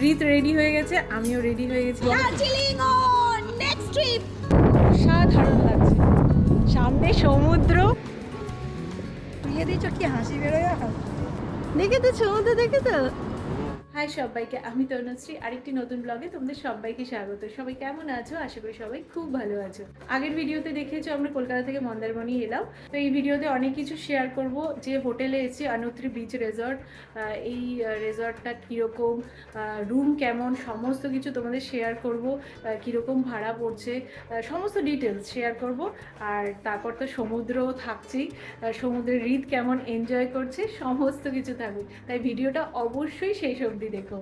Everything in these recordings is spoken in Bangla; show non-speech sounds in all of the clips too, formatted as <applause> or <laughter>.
রিত রেডি হয়ে গেছে আমিও রেডি হয়ে গেছি। দার্জিলিং অন নেক্সট ট্রিপ সাধারণ লাগছে। সামনে সমুদ্র। তুইয়ে দিয়েছ কি হাসি বেরোয় দেখে তো সমুদ্র দেখে তো হাই সবাইকে, আমি তনুশ্রী। আরেকটি নতুন ব্লগে তোমাদের সবাইকে স্বাগত। সবাই কেমন আছো? আশা করি সবাই খুব ভালো আছো। আগের ভিডিওতে দেখেছ আমরা কলকাতা থেকে মন্দারমণি এলাম। তো এই ভিডিওতে অনেক কিছু শেয়ার করব। যে হোটেলে এসেছি অনুত্রি বিচ রেজর্ট এই রেজর্টটা কীরকম রুম কেমন, সমস্ত কিছু তোমাদের শেয়ার করব। কীরকম ভাড়া পড়ছে সমস্ত ডিটেলস শেয়ার করব। আর তারপর তো সমুদ্রও থাকছেই সমুদ্রের হৃদ কেমন এনজয় করছে, সমস্ত কিছু থাকবে। তাই ভিডিওটা অবশ্যই শেষ অবধি দেখো।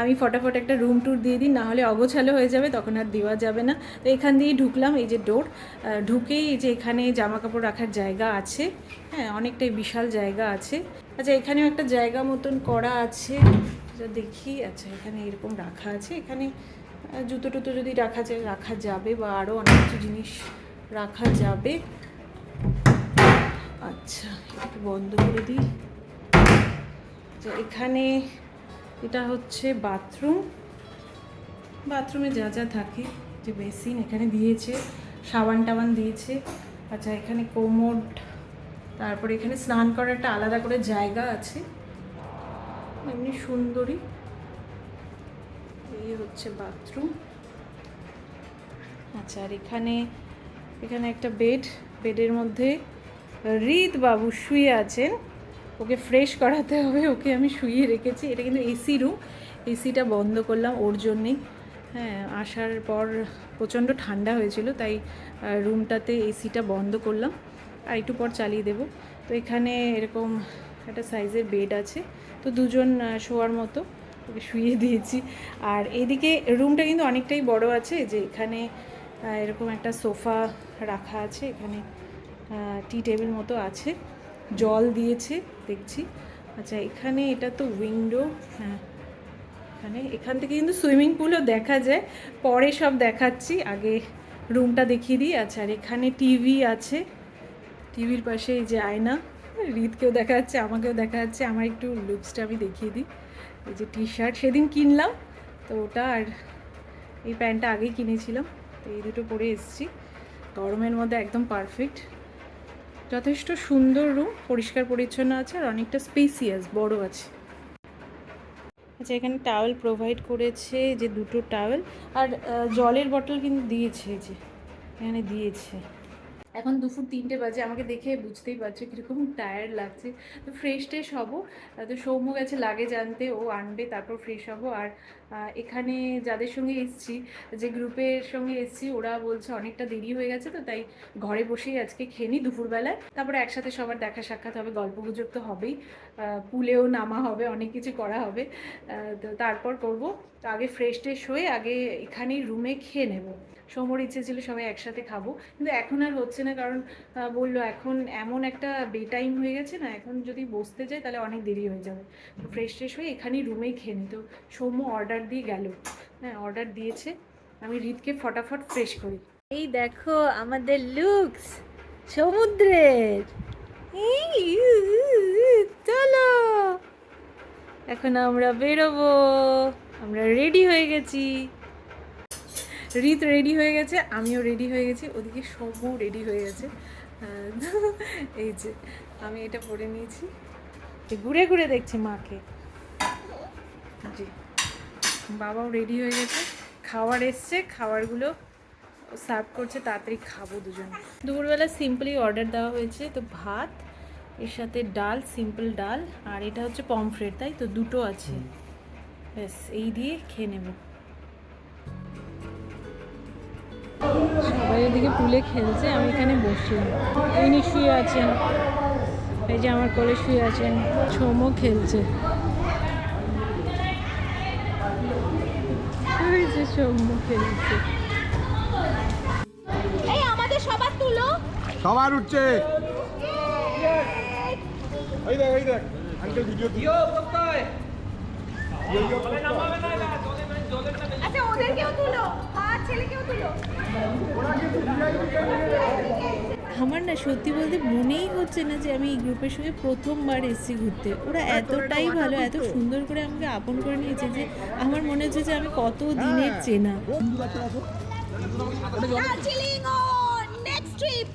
আমি ফটাফট একটা রুম ট্যুর দিয়ে দিই, নাহলে অগোছালো হয়ে যাবে, তখন আর দেওয়া যাবে না। তো এখান দিয়েই ঢুকলাম, এই যে ডোর ঢুকেই যে এখানে জামা কাপড় রাখার জায়গা আছে। হ্যাঁ অনেকটাই বিশাল জায়গা আছে। আচ্ছা এখানেও একটা জায়গা মতন করা আছে। যা দেখি। আচ্ছা এখানে এরকম রাখা আছে। এখানে জুতো টুতো যদি রাখা যায়, রাখা যাবে বা আরও অনেক কিছু জিনিস রাখা যাবে। আচ্ছা একটু বন্ধ করে দিই। আচ্ছা এখানে এটা হচ্ছে বাথরুম। বাথরুমে যা যা থাকে, যে বেসিন এখানে দিয়েছে, সাবান টাবান দিয়েছে আচ্ছা এখানে কোমোড তারপরে এখানে স্নান করার একটা আলাদা করে জায়গা আছে। এমনি সুন্দরী। এই হচ্ছে বাথরুম। আচ্ছা আর এখানে এখানে একটা বেড, বেডের মধ্যে বাবু শুয়ে আছেন। ওকে ফ্রেশ করাতে হবে, ওকে আমি শুইয়ে রেখেছি। এটা কিন্তু এসি রুম এসিটা বন্ধ করলাম ওর জন্যেই হ্যাঁ আসার পর প্রচণ্ড ঠান্ডা হয়েছিল, তাই রুমটাতে এসিটা বন্ধ করলাম। আর একটু পর চালিয়ে দেবো। তো এখানে এরকম একটা সাইজের বেড আছে। তো দুজন শোয়ার মতো ওকে শুইয়ে দিয়েছি। আর এদিকে রুমটা কিন্তু অনেকটাই বড় আছে, যে এখানে এরকম একটা সোফা রাখা আছে, এখানে টি টেবিল মতো আছে। জল দিয়েছে, দেখছি। আচ্ছা এখানে এটা তো উইন্ডো হ্যাঁ। এখানে, এখান থেকে কিন্তু সুইমিং পুলও দেখা যায়। পরে সব দেখাচ্ছি, আগে রুমটা দেখিয়ে দিই। আচ্ছা আর এখানে টিভি আছে। টিভির পাশে এই যে আয়না রিতকেও দেখা যাচ্ছে আমাকেও দেখা যাচ্ছে আমার একটু লুকসটা আমি দেখিয়ে দিই। এই যে টি শার্ট সেদিন কিনলাম, তো ওটা আর এই প্যান্টটা আগেই কিনেছিলাম। তো এই দুটো পরে এসেছি। গরমের মধ্যে একদম পারফেক্ট যথেষ্ট সুন্দর রুম পরিষ্কার পরিচ্ছন্ন আছে আর অনেকটা স্পেসিয়াস বড় আছে। আচ্ছা এখানে টাওয়েল প্রোভাইড করেছে যে দুটো টাওয়েল আর জলের বটল কিন্তু দিয়েছে যে, এখানে দিয়েছে। এখন দুপুর তিনটে বাজে, আমাকে দেখে বুঝতেই পারছ কীরকম টায়ার্ড লাগছে। তো ফ্রেশ ট্রেশ হব তো সৌম্য গেছে লাগে জানতে ও আনবে, তারপর ফ্রেশ হব। আর এখানে যাদের সঙ্গে এসছি, যে গ্রুপের সঙ্গে এসছি, ওরা বলছে অনেকটা দেরি হয়ে গেছে তো, তাই ঘরে বসেই আজকে খেয়ে দুপুরবেলায়। তারপরে একসাথে সবার দেখা সাক্ষাৎ হবে গল্প গুজব তো হবেই। পুলেও নামা হবে, অনেক কিছু করা হবে। তো তারপর করব। তো আগে ফ্রেশ ট্রেশ হয়ে আগে এখানেই রুমে খেয়ে নেব। সোমর ইচ্ছে ছিল সবাই একসাথে খাব। কিন্তু এখন আর হচ্ছে না, কারণ বলল এখন এমন একটা বে টাইম হয়ে গেছে না, এখন যদি বসতে যাই তাহলে অনেক দেরি হয়ে যাবে। তো ফ্রেশ ট্রেশ হয়ে এখানেই রুমেই খেয়ে নিই তো সৌম্য অর্ডার দিয়ে গেল। হ্যাঁ অর্ডার দিয়েছে। আমি রিতকে ফটাফট ফ্রেশ করি। এই দেখো আমাদের লুকস সমুদ্রের। চলো। এখন আমরা বেরোবো। আমরা রেডি হয়ে গেছি। রিত রেডি হয়ে গেছে আমিও রেডি হয়ে গেছি ওদিকে সৌম্য রেডি হয়ে গেছে। এই যে আমি এটা পরে নিয়েছি। ঘুরে ঘুরে দেখছি মাকে। জি বাবাও রেডি হয়ে গেছে। খাবার এসছে খাবারগুলো সার্ভ করছে তাড়াতাড়ি খাব দুজন। দুপুরবেলা সিম্পলি অর্ডার দেওয়া হয়েছে তো ভাত এর সাথে ডাল সিম্পল ডাল আর এটা হচ্ছে পমফ্রেট তাই তো? দুটো আছে। ব্যাস এই দিয়ে খেয়ে নেব। সবাই ওদিকে পুলে খেলছে আমি এখানে বসি ইনি শুয়ে আছেন এই যে আমার কোলে শুয়ে আছেন ছোমও খেলছে। সৌম্য খেলছে। এই আমাদের সবার তুলো। সবার উঠছে। এই দেখ এই দেখ আঙ্কেল ভিডিও আচ্ছা ওদেরকেও তুলো। আর ছেলেকেও তুলো। আমার না সত্যি বলতে মনেই হচ্ছে না যে আমি এই গ্রুপের সঙ্গে প্রথমবার এসেছি ঘুরতে। ওরা এতটাই ভালো এত সুন্দর করে আমাকে আপন করে নিয়েছে যে আমার মনে হচ্ছে যে আমি কত দিনের চেনা। নেক্সট ট্রিপ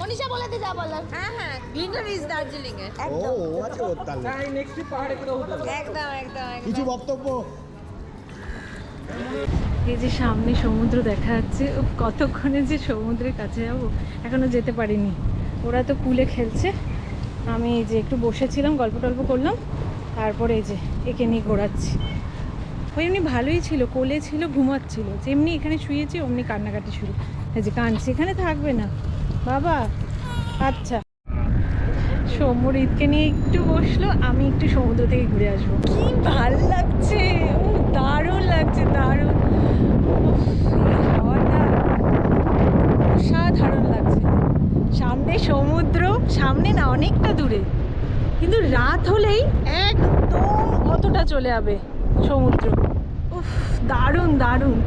মনীষা বলে যা বলার। হ্যাঁ হ্যাঁ ইজ দার্জিলিং এ ও ও আছে ওর তাহলে। একদম একদম। কিছু বক্তব্য? এই যে সামনে সমুদ্র দেখা যাচ্ছে উফ, কতক্ষণে যে সমুদ্রের কাছে যাব এখনও যেতে পারিনি। ওরা তো কুলে খেলছে। আমি এই যে একটু বসেছিলাম গল্প টল্প করলাম তারপরে এই যে একে নিয়ে ঘোরাচ্ছি। ওই এমনি ভালোই ছিল কোলে ছিল ঘুমাচ্ছিল। যেমনি এখানে শুয়েছি অমনি কান্নাকাটি শুরু। এই যে কাঁদছে এখানে থাকবে না। বাবা আচ্ছা। সৌম্যর ঈদকে নিয়ে একটু বসল আমি একটু সমুদ্র থেকে ঘুরে আসব। কি ভালো লাগছে ও দারুণ লাগছে দারুণ উফ, এই হাওয়াটা অসাধারণ লাগছে। সামনে সমুদ্র, সামনে না অনেকটা দূরে। কিন্তু রাত হলেই একদম অতটা চলে যাবে সমুদ্র। উফ, দারুণ দারুণ।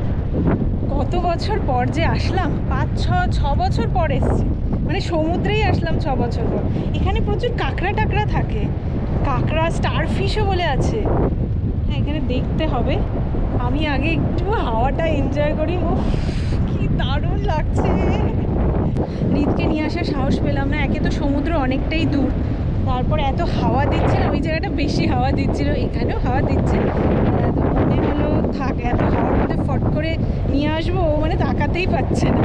কত বছর পর যে আসলাম, পাঁচ, ছ ছ বছর পর এসছি। মানে সমুদ্রেই আসলাম ছ বছর পর। এখানে প্রচুর কাঁকড়া টাকড়া থাকে। কাঁকড়া স্টার ফিশও বলে আছে। হ্যাঁ এখানে দেখতে হবে। আমি আগে একটু হাওয়াটা এনজয় করি। ও দারুণ লাগছে। হৃদকে নিয়ে আসার সাহস পেলাম না, একে তো সমুদ্র অনেকটাই দূর। তারপর এত হাওয়া দিচ্ছে না, ওই জায়গাটা বেশি হাওয়া দিচ্ছিল, এখানেও হাওয়া দিচ্ছে। মনে হলো, থাক, এত হাওয়ার মধ্যে ফট করে নিয়ে আসব, ও মানে তাকাতেই পাচ্ছে না।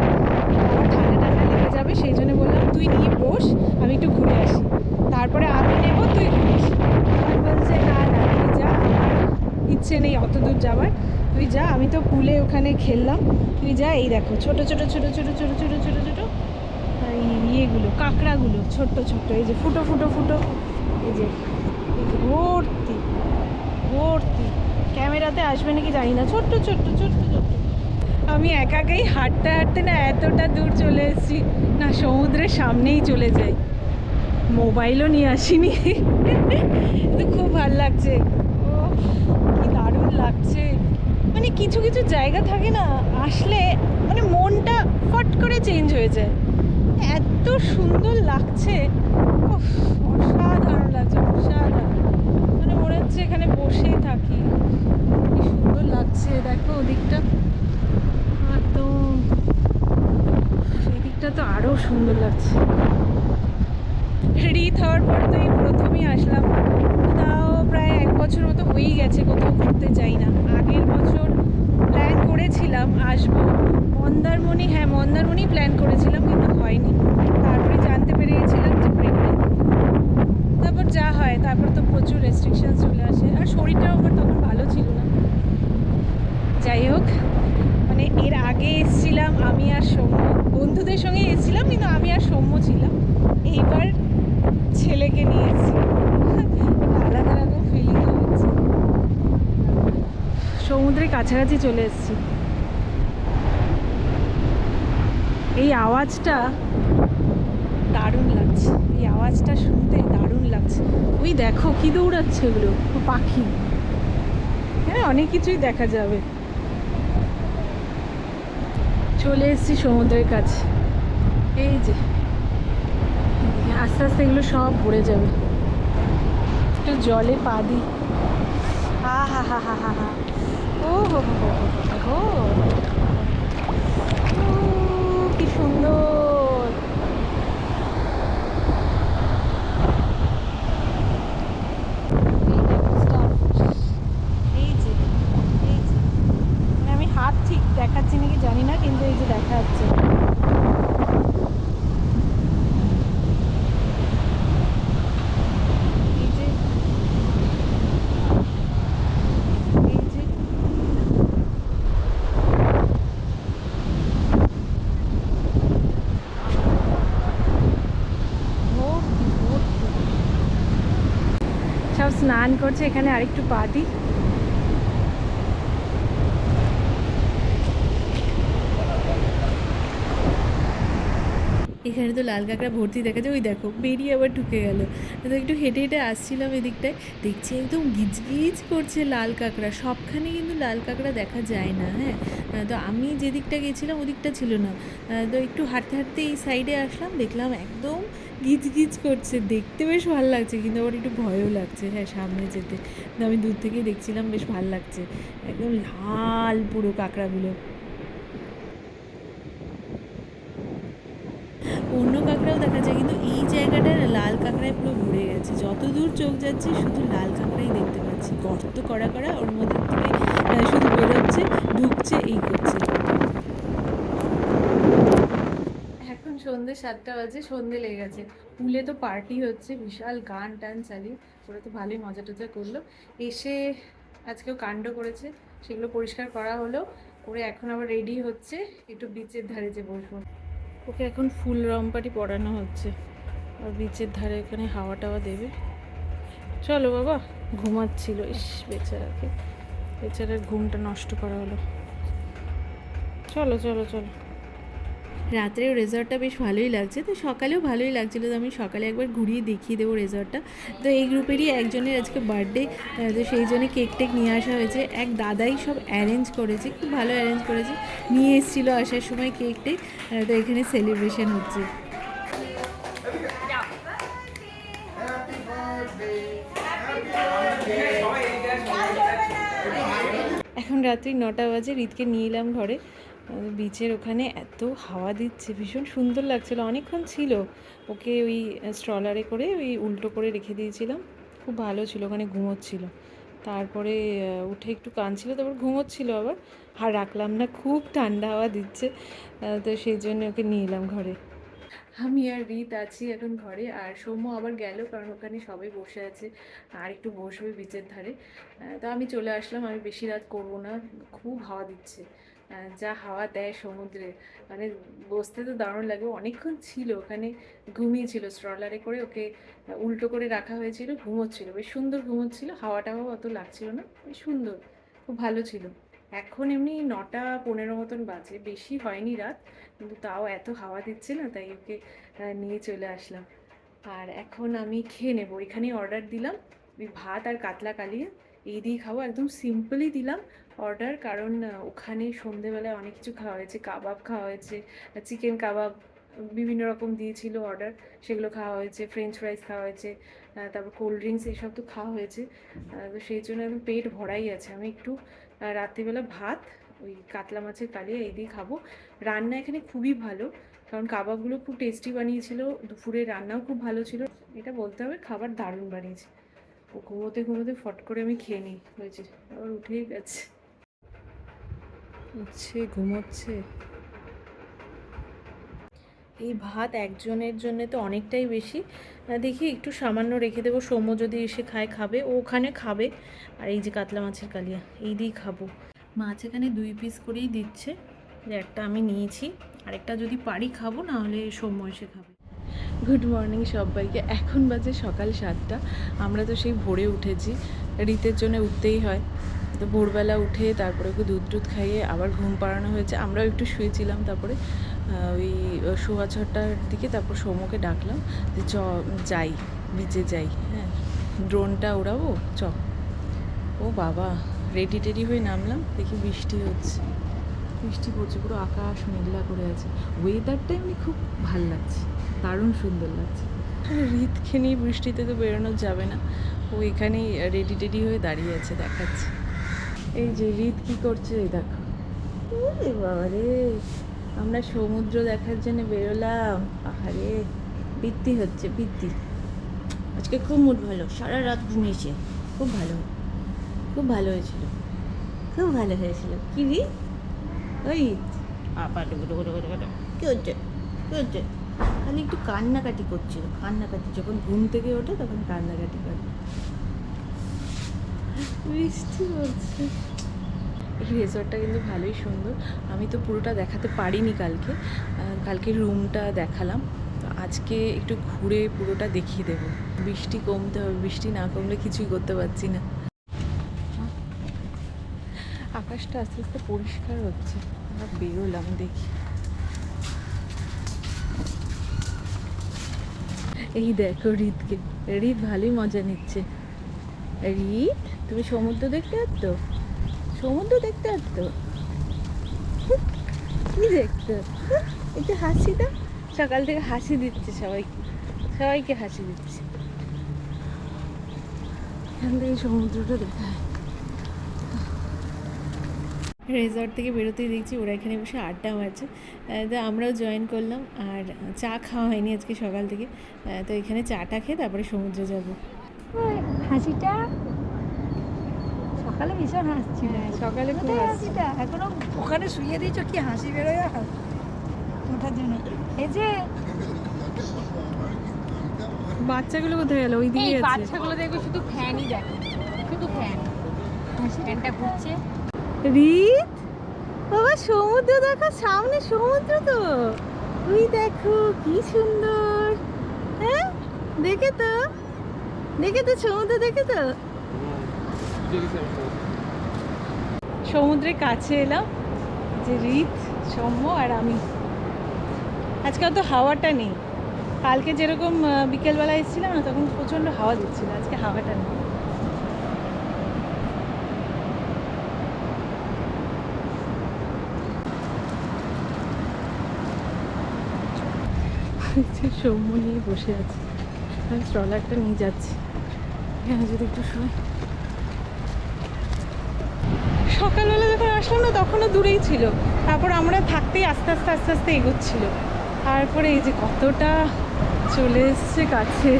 আমার ঠান্ডা ঠান্ডা লেগে যাবে, সেই জন্য বললাম, তুই নিয়ে বস, আমি একটু ঘুরে আসি। তারপরে আমি নেব, তুই ঘুরিস। বলছে, না না যা ইচ্ছে নেই অত দূর যাওয়ার। তুই যা, আমি তো পুলে ওখানে খেললাম। তুই যা, এই দেখো, ছোট ছোট ছোট ছোট ছোট ছোট ছোট ছোট ইয়েগুলো, কাঁকড়াগুলো, ছোট্ট ছোট্ট, এই যে ফুটো ফুটো ফুটো, এই যে ভর্তি ভর্তি। ক্যামেরাতে আসবে নাকি জানি না, ছোট্ট ছোট্ট ছোট্ট ছোট্ট। আমি একা একাই হাঁটতে হাঁটতে না এতটা দূর চলে এসেছি। না, সমুদ্রের সামনেই চলে যাই। মোবাইলও নিয়ে আসিনি। <laughs> খুব ভালো লাগছে। ও কি দারুণ লাগছে। মানে কিছু কিছু জায়গা থাকে না, আসলে মানে মনটা ফট করে চেঞ্জ হয়ে যায়। এত সুন্দর লাগছে। অসাধারণ লাগছে, অসাধারণ। মানে মনে হচ্ছে এখানে বসেই থাকি। কি সুন্দর লাগছে, দেখো ওদিকটা। একদম। সেই দিকটা তো আরও সুন্দর লাগছে। রিত হওয়ার পর তো এই প্রথমেই আসলাম। তাও প্রায় এক বছর মতো হয়েই গেছে, কোথাও ঘুরতে যাই না। আগের বছর প্ল্যান করেছিলাম আসব। মন্দারমণি হ্যাঁ মন্দারমণি প্ল্যান করেছিলাম, কিন্তু হয়নি। তারপরে জানতে পেরে গেছিলাম যে প্রেগনেন্ট তারপর যা হয়, তারপর তো প্রচুর রেস্ট্রিকশান চলে আসে। আর শরীরটাও আমার তখন ভালো ছিল না। যাই হোক মানে এর আগে এসেছিলাম আমি আর সৌম্য। বন্ধুদের সঙ্গে এসেছিলাম, কিন্তু আমি আর সৌম্য ছিলাম। এইবার ছেলেকে নিয়ে এসেছি। একটা <laughs> আলাদা রকম ফিলিং হচ্ছে সমুদ্রের কাছাকাছি চলে এসেছি। এই আওয়াজটা দারুণ লাগছে। এই আওয়াজটা শুনতে দারুণ লাগছে। ওই দেখো কি দৌড়াচ্ছে ওগুলো পাখি। হ্যাঁ অনেক কিছুই দেখা যাবে। চলে এসেছি সমুদ্রের কাছে। এই যে, আস্তে আস্তে এগুলো সব ভরে যাবে। একটু জলে পা দিই। হা হা হা হা হা হা। 오호호호호호 স্নান করছে, এখানে আরেকটু পা দিই এখানে তো লাল কাঁকড়া ভর্তি দেখা যায়। ওই দেখো, বেরিয়ে আবার ঢুকে গেল। তো একটু হেঁটে হেঁটে আসছিলাম এদিকটায়। দেখছি একদম গিজ গিজ করছে লাল কাঁকড়া। সবখানে কিন্তু লাল কাঁকড়া দেখা যায় না হ্যাঁ? তো আমি যেদিকটা গেছিলাম, ওদিকটা ছিল না। তো একটু হাঁটতে হাঁটতে এই সাইডে আসলাম, দেখলাম একদম গিজ গিজ করছে। দেখতে বেশ ভালো লাগছে, কিন্তু আবার একটু ভয়ও লাগছে। হ্যাঁ সামনে যেতে। আমি দূর থেকেই দেখছিলাম, বেশ ভালো লাগছে। একদম লাল পুরো কাঁকড়াগুলো। অন্য কাঁকড়াও দেখা যায়, কিন্তু এই জায়গাটা লাল কাঁকড়ায় পুরো ভরে গেছে। যত দূর চোখ যাচ্ছে, শুধু লাল কাঁকড়াই দেখতে পাচ্ছি। গর্ত করা করা ওর মধ্যে থেকে শুধু বেরোচ্ছে ঢুকছে, এই করছে। এখন সন্ধে সাতটা বাজে, সন্ধে লেগে গেছে। পুলে তো পার্টি হচ্ছে, বিশাল গান টান চালিয়ে। ওরা তো ভালোই মজা টজা করল। এসে আজকেও কাণ্ড করেছে, সেগুলো পরিষ্কার করা হলো। করে এখন আবার রেডি হচ্ছে, একটু বিচের ধারে যে বসবো। ওকে এখন ফুল রম্পাটি পরানো হচ্ছে। আর বিচের ধারে এখানে হাওয়া টাওয়া দেবে। চলো বাবা, ঘুমাচ্ছিল। ইস, বেচারাকে। বেচারার ঘুমটা নষ্ট করা হলো। চলো চলো চলো। রাত্রেও রেজর্টটা বেশ ভালোই লাগছে। তো সকালেও ভালোই লাগছিল তো আমি সকালে একবার ঘুরিয়ে দেখিয়ে দেবো রেজর্টটা তো এই গ্রুপেরই একজনের আজকে বার্থডে তো সেই জন্য কেক টেক নিয়ে আসা হয়েছে। এক দাদাই সব অ্যারেঞ্জ করেছে, খুব ভালো অ্যারেঞ্জ করেছে। নিয়ে এসেছিল আসার সময় কেক টেক তো এখানে সেলিব্রেশন হচ্ছে। এখন রাত্রি নটা বাজে, রিতকে নিয়ে এলাম ঘরে। বিচের ওখানে এত হাওয়া দিচ্ছে, ভীষণ সুন্দর লাগছিল। অনেকক্ষণ ছিল, ওকে ওই স্ট্রলারে করে ওই উল্টো করে রেখে দিয়েছিলাম। খুব ভালো ছিল, ওখানে ঘুমোচ্ছিল। তারপরে উঠে একটু কাঁদছিল, তারপর ঘুমোচ্ছিল আবার। আর রাখলাম না, খুব ঠান্ডা হাওয়া দিচ্ছে। তো সেই জন্য ওকে নিয়ে এলাম ঘরে। আমি আর রিত আছি এখন ঘরে, আর সৌম্য আবার গেল, কারণ ওখানে সবাই বসে আছে। আর একটু বসবে বিচের ধারে। তো আমি চলে আসলাম, আমি বেশি রাত করব না, খুব হাওয়া দিচ্ছে। যা হাওয়া দেয় সমুদ্রে। মানে বসতে তো দারুণ লাগে। অনেকক্ষণ ছিল, ওখানে ঘুমিয়েছিল। স্ট্রলারে করে ওকে উল্টো করে রাখা হয়েছিল, ঘুমোচ্ছিল। বেশ সুন্দর ঘুমোচ্ছিল। হাওয়া টাওয়া অত লাগছিল না, বেশ সুন্দর, খুব ভালো ছিল। এখন এমনি নটা পনেরো মতন বাজে, বেশি হয়নি রাত, কিন্তু তাও এত হাওয়া দিচ্ছে না, তাই ওকে নিয়ে চলে আসলাম। আর এখন আমি খেয়ে নেব। এখানেই অর্ডার দিলাম। ওই ভাত আর কাতলা কালিয়া, এই দিয়ে খাব। একদম সিম্পলই দিলাম। অর্ডার, কারণ ওখানে সন্ধেবেলায় অনেক কিছু খাওয়া হয়েছে। কাবাব খাওয়া হয়েছে চিকেন কাবাব, বিভিন্ন রকম দিয়েছিল অর্ডার। সেগুলো খাওয়া হয়েছে, ফ্রেঞ্চ ফ্রাইস খাওয়া হয়েছে তারপর কোল্ড ড্রিঙ্কস এসব তো খাওয়া হয়েছে। তো সেই জন্য একদম পেট ভরাই আছে। আমি একটু রাত্রিবেলা ভাত, ওই কাতলা মাছের কালিয়া এই দিয়ে খাব। রান্না এখানে খুবই ভালো, কারণ কাবাবগুলো খুব টেস্টি বানিয়েছিল, দুপুরে রান্নাও খুব ভালো ছিল। এটা বলতে হবে খাবার দারুণ বানিয়েছে। ও ঘুমোতে ঘুমোতে ফট করে আমি খেয়ে নিই, হয়েছে। আবার উঠেই গেছে। উঠছে, ঘুমোচ্ছে। এই ভাত একজনের জন্য তো অনেকটাই বেশি। দেখি একটু সামান্য রেখে দেবো। সৌম্য যদি এসে খায়, খাবে। ও ওখানে খাবে। আর এই যে কাতলা মাছের কালিয়া, এই দিয়েই খাব। মাছ এখানে দুই পিস করেই দিচ্ছে। যে একটা আমি নিয়েছি। আরেকটা যদি পারি খাব, না হলে সৌম্য এসে খাবে। গুড মর্নিং সবাইকে। এখন বাজে সকাল সাতটা। আমরা তো সেই ভোরে উঠেছি। রিতের জন্য উঠতেই হয়। তো ভোরবেলা উঠে তারপরে ওকে দুধ টুধ খাইয়ে আবার ঘুম পাড়ানো হয়েছে। আমরাও একটু শুয়েছিলাম তারপরে ওই সোয়া ছটার দিকে তারপর সৌম্যকে ডাকলাম যে, চ, যাই, বিচে যাই হ্যাঁ ড্রোনটা ওড়াবো, চ। ও বাবা, রেডি টেডি হয়ে নামলাম, দেখি বৃষ্টি হচ্ছে। বৃষ্টি পড়ছে, পুরো আকাশ মেঘলা করে আছে। ওয়েদারটা এমনি খুব ভালো লাগছে, দারুণ সুন্দর লাগছে। রিতকে নিয়ে বৃষ্টিতে তো বেরোনো যাবে না। ও এখানেই রেডি টেডি হয়ে দাঁড়িয়ে আছে, দেখাচ্ছে। এই যে রিত কি করছে দেখো। ওরে বাবা রে আমরা সমুদ্র দেখার জন্য বেরোলাম। আহারে বৃত্তি হচ্ছে বৃত্তি আজকে খুব মুড ভালো সারা রাত ঘুমিয়েছে। খুব ভালো খুব ভালো হয়েছিল। খুব ভালো হয়েছিল। কি রি? ওই ডুবো। কি হচ্ছে? কি হচ্ছে? খালি একটু কান্নাকাটি করছিল কান্নাকাটি। যখন ঘুম থেকে ওঠে তখন কান্নাকাটি করে। বৃষ্টি হচ্ছে। রিসর্টটা কিন্তু ভালোই সুন্দর। আমি তো পুরোটা দেখাতে পারিনি কালকে। কালকে রুমটা দেখালাম। তো আজকে একটু ঘুরে পুরোটা দেখিয়ে দেবো। বৃষ্টি কমতে হবে, বৃষ্টি না কমলে কিছুই করতে পারছি না। আকাশটা আস্তে আস্তে পরিষ্কার হচ্ছে। আমরা বেরোলাম, দেখি। এই দেখো রিতকে রিত ভালোই মজা নিচ্ছে। রিত তুমি সমুদ্র দেখতে পারত সমুদ্র দেখতে পারত কি দেখতো? একটু হাসি দাও সকাল থেকে হাসি দিচ্ছে সবাইকে সবাইকে হাসি দিচ্ছে। এখান থেকে সমুদ্রটা দেখা হয়। রেজর্ট থেকে বেরোতেই দেখছি ওরা এখানে বসে আড্ডা মারছে। তো আমরাও জয়েন করলাম আর চা খাওয়া হয়নি আজকে সকাল থেকে। তো এখানে চাটা খেয়ে তারপরে সমুদ্রে যাব। হাসিটা? সকালে ভীষণ হাসছি। হ্যাঁ, সকালে কোথায় হাসিটা? এখনও ওখানে শুয়ে দিয়েছ? কি হাসি বেরোয় আর ওঠার জন্য। এই যে বাচ্চাগুলো কোথায় গেল? ওই দিকে বাচ্চাগুলো দেখবে শুধু ফ্যানই দেখে। শুধু ফ্যান। ফ্যানটা ঘুরছে। রিত? বাবা সমুদ্র দেখো সামনে সমুদ্র তো। ওই দেখো কি সুন্দর। হ্যাঁ দেখে তো। দেখে তো সমুদ্র দেখে তো সমুদ্রের কাছে এলাম, যে রিত, সৌম্য আর আমি। আজকে অত হাওয়াটা নেই। কালকে যেরকম বিকেলবেলা এসেছিলাম না, তখন প্রচণ্ড হাওয়া দিচ্ছিল, আজকে হাওয়াটা নেই। সৌম্য নিয়ে বসে আছে। আমি স্ট্রলারটা নিয়ে যাচ্ছি। এখানে যদি একটু সকালবেলা যখন আসলাম না, তখনও দূরেই ছিল। তারপর আমরা থাকতেই আস্তে আস্তে আস্তে আস্তে এগোচ্ছিল। তারপরে এই যে কতটা চলে এসছে কাছে।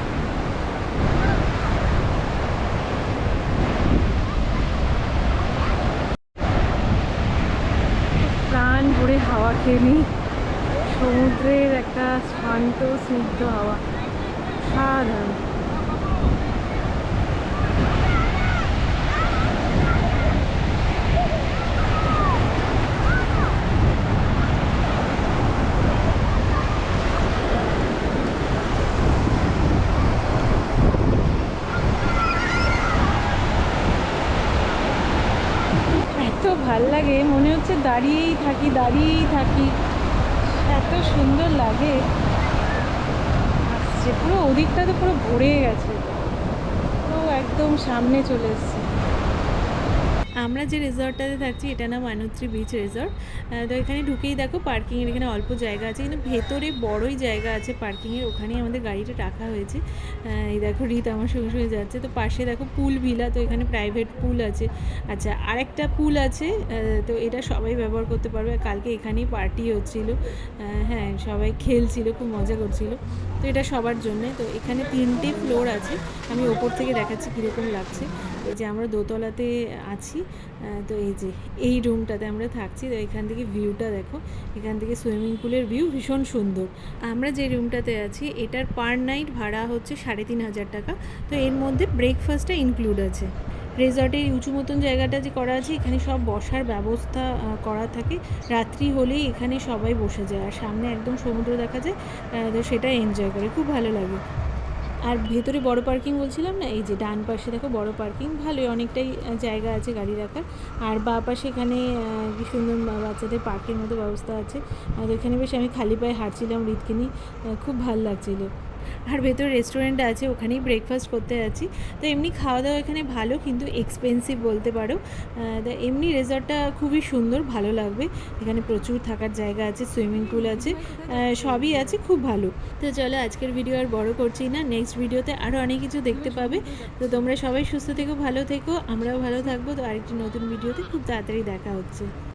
প্রাণ ভরে হাওয়া খেয়ে নিই। সমুদ্রের একটা শান্ত স্নিগ্ধ হাওয়া। সাধারণ এত ভালো লাগে, মনে হচ্ছে দাঁড়িয়েই থাকি দাঁড়িয়েই থাকি। এত সুন্দর লাগে। আসছে, পুরো ওদিকটা তো পুরো ভরে গেছে। পুরো একদম সামনে চলে এসছে। আমরা যে রিসর্টটাতে থাকছি, এটা নাম মানুত্রী বিচ রিসর্ট তো এখানে ঢুকেই দেখো পার্কিংয়ের এখানে অল্প জায়গা আছে, কিন্তু ভেতরে বড়ই জায়গা আছে পার্কিংয়ের ওখানেই আমাদের গাড়িটা রাখা হয়েছে। এই দেখো, রিত আমার সঙ্গে সঙ্গে যাচ্ছে। তো পাশে দেখো পুল ভিলা তো এখানে প্রাইভেট পুল আছে। আচ্ছা আরেকটা পুল আছে তো এটা সবাই ব্যবহার করতে পারবে। কালকে এখানেই পার্টি হচ্ছিল। হ্যাঁ সবাই খেলছিল, খুব মজা করছিল। তো এটা সবার জন্যে। তো এখানে তিনটে ফ্লোর আছে। আমি ওপর থেকে দেখাচ্ছি কীরকম লাগছে। এই যে আমরা দোতলাতে আছি তো এই যে এই রুমটাতে আমরা থাকছি, তো এখান থেকে ভিউটা দেখো। এখান থেকে সুইমিং পুলের ভিউ ভীষণ সুন্দর। আমরা যে রুমটাতে আছি, এটার পার নাইট ভাড়া হচ্ছে সাড়ে তিন হাজার টাকা। তো এর মধ্যে ব্রেকফাস্টটা ইনক্লুড আছে। রেজর্টের উঁচু মতন জায়গাটা যে করা আছে, এখানে সব বসার ব্যবস্থা করা থাকে। রাত্রি হলেই এখানে সবাই বসে যায়। আর সামনে একদম সমুদ্র দেখা যায় তো সেটা এনজয় করে। খুব ভালো লাগে। আর ভেতরে বড় পার্কিং বলছিলাম না? এই যে ডান পাশে দেখো বড় পার্কিং ভালোই অনেকটাই জায়গা আছে গাড়ি রাখার। আর বা পাশে এখানে কি সুন্দর বাচ্চাদের পার্কের মতো ব্যবস্থা আছে। আর এখানে বেশ আমি খালি পায়ে হাঁটছিলাম নিয়ে খুব ভালো লাগছিল। আর ভেতরে রেস্টুরেন্ট আছে, ওখানেই ব্রেকফাস্ট করতে যাচ্ছি। তো এমনি খাওয়া দাওয়া এখানে ভালো, কিন্তু এক্সপেন্সিভ বলতে পারো। তো এমনি রেজর্টটা খুবই সুন্দর, ভালো লাগবে। এখানে প্রচুর থাকার জায়গা আছে সুইমিং পুল আছে সবই আছে, খুব ভালো। তো চলো আজকের ভিডিও আর বড় করছি না নেক্সট ভিডিওতে আরও অনেক কিছু দেখতে পাবে। তো তোমরা সবাই সুস্থ থেকো, ভালো থেকো, আমরাও ভালো থাকব। তো আরেকটি নতুন ভিডিওতে খুব তাড়াতাড়ি দেখা হচ্ছে।